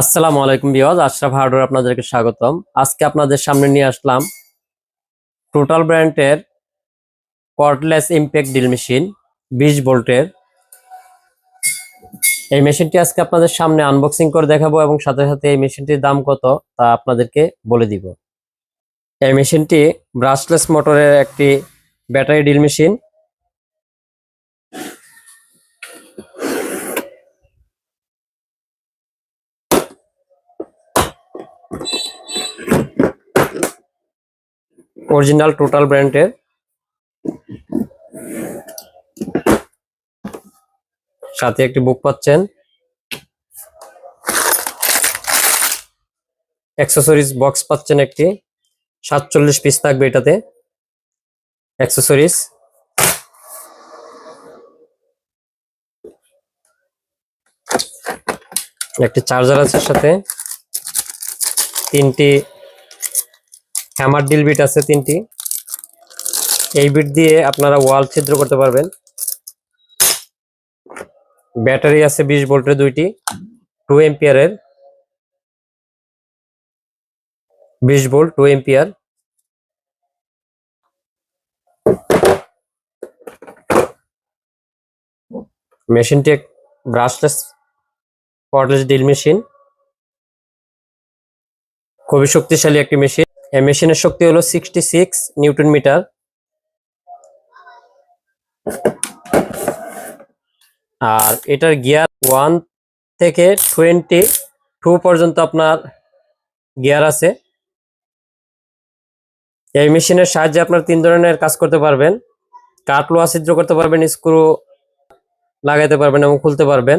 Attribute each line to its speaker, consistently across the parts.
Speaker 1: আসসালামু আলাইকুম বিওয়াজ আশরাফ হার্ডওয়্যার আপনাদেরকে স্বাগতম। আজকে আপনাদের সামনে নিয়ে আসলাম টোটাল ব্র্যান্ডের কর্ডলেস ইমপ্যাক্ট ড্রিল মেশিন বিশ ভোল্টের। এই মেশিনটি আজকে আপনাদের সামনে আনবক্সিং করে দেখাবো এবং সাথে সাথে এই মেশিনটির দাম কত তা আপনাদেরকে বলে দিব। এই মেশিনটি ব্রাশলেস মোটরের একটি battery drill machine original total ব্র্যান্ডের। সাথে একটি বুক পাচ্ছেন। অ্যাক্সেসরিজ বক্স পাচ্ছেন একটি। সাতচল্লিশ পিস থাকবে এটাতে। অ্যাক্সেসরিজ একটি চার্জার আছে সাথে। তিনটি হ্যামার ডিল বিট আছে তিনটি। এই বিট দিয়ে আপনারা ওয়াল ছিদ্র করতে পারবেন। ব্যাটারি আছে বিশ ভোল্টের দুইটি টু এম্পিয়ারের বিশ ভোল্ট টু এম্পিয়ার মেশিনটি ব্রাশলেস কর্ডলেস ডিল মেশিন খুবই শক্তিশালী একটি মেশিন। এই মেশিনের শক্তি হলো সিক্সটি সিক্স নিউটন মিটার। আর এটার গিয়ার ওয়ান থেকে টোয়েন্টি টু পর্যন্ত আপনার গিয়ার আছে। এই মেশিনের সাহায্যে আপনার তিন ধরনের কাজ করতে পারবেন। কাঠ লোহা ছিদ্র করতে পারবেন, স্ক্রু লাগাইতে পারবেন এবং খুলতে পারবেন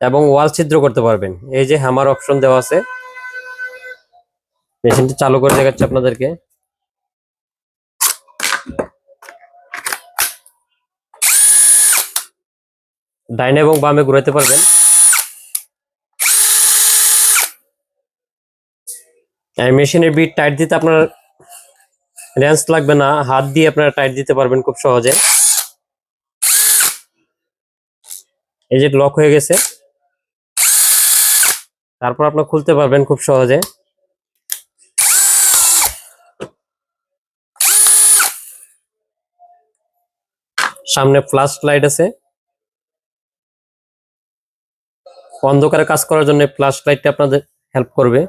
Speaker 1: এবং ওয়াল ছিদ্র করতে পারবেন। এই যে হ্যামার অপশন দেওয়া আছে। মেশিনটি চালু করে দেখাচ্ছি আপনাদেরকে। ডাইনে এবং বামে ঘুরাতে পারবেন। মেশিনের বিট টাইট দিতে আপনার রেঞ্জ লাগবে না, হাত দিয়ে আপনারা টাইট দিতে পারবেন খুব সহজে। এই যে লক হয়ে গেছে। তারপর আপনার খুলতে পারবেন খুব সহজে। সামনে ফ্লাশ লাইট আছে। অন্ধকারে কাজ করার জন্য ফ্লাশ লাইটটা আপনাদের হেল্প করবে।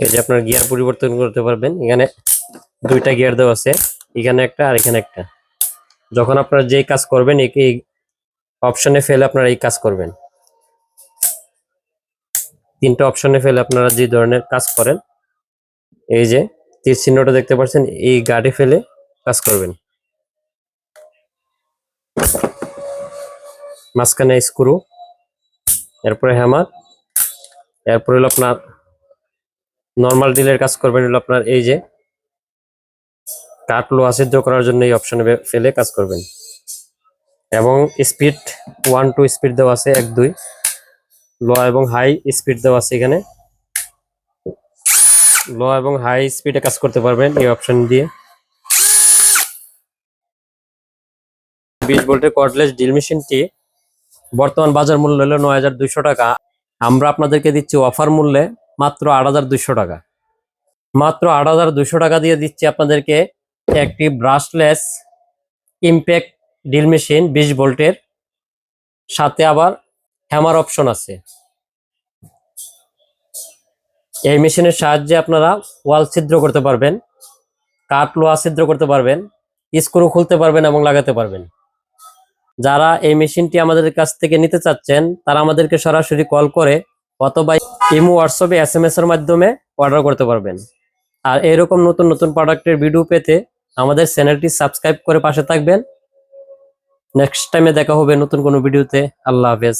Speaker 1: এই যে আপনার গিয়ার পরিবর্তন করতে পারবেন। এখানে দুইটা গিয়ার দেওয়া আছে। এখানে একটা আর এখানে একটা। যখন আপনারা যেই কাজ করবেন, এই অপশনে ফেলে আপনারা এই কাজ করবেন। তিনটা অপশনে ফেলে আপনারা যে ধরনের কাজ করেন, এই যে তীর চিহ্নটা দেখতে পাচ্ছেন, এই গাড়ি ফেলে কাজ করবেন। মাঝখানে স্ক্রু, এরপরে হ্যামার, এরপরে হলো আপনার নর্মাল ডিলের কাজ করবেন হলো আপনার এই যে কাঠ লোহা সিদ্ধ করার জন্য এই অপশনে ফেলে কাজ করবেন। এবং স্পিড ওয়ান টু স্পিড দেওয়া আছে, এক, দুই। লো এবং হাই স্পিড দেওয়া আছে এখানে। লো এবং হাই স্পিডে কাজ করতে পারবেন এই অপশন দিয়ে। বিশ ভোল্টের কর্ডলেস ড্রিল মেশিনটি বর্তমান বাজার মূল্য হলো নয় হাজার দুইশো টাকা। আমরা আপনাদেরকে দিচ্ছি অফার মূল্যে মাত্র আট হাজার দুইশো টাকা। মাত্র আট হাজার দুইশো টাকা দিয়ে দিচ্ছি আপনাদেরকে একটি ব্রাশলেস ইমপ্যাক্ট ড্রিল মেশিন বিশ ভোল্টের। সাথে আবার হ্যামার অপশন আছে। এই মেশিনের সাহায্যে আপনারা ওয়াল ছিদ্র করতে পারবেন, কাঠ লোহা ছিদ্র করতে পারবেন স্ক্রু খুলতে পারবেন এবং লাগাতে পারবেন। যারা এই মেশিনটি আমাদের কাছ থেকে নিতে চাচ্ছেন, তারা আমাদেরকে সরাসরি কল করে অথবা ইমো হোয়াটসঅ্যাপে এস এম এর মাধ্যমে অর্ডার করতে পারবেন। আর এরকম নতুন নতুন প্রোডাক্টের ভিডিও পেতে আমাদের চ্যানেলটি সাবস্ক্রাইব করে পাশে থাকবেন। নেক্সট টাইমে দেখা হবে নতুন কোনো ভিডিওতে আল্লাহ হাফেজ।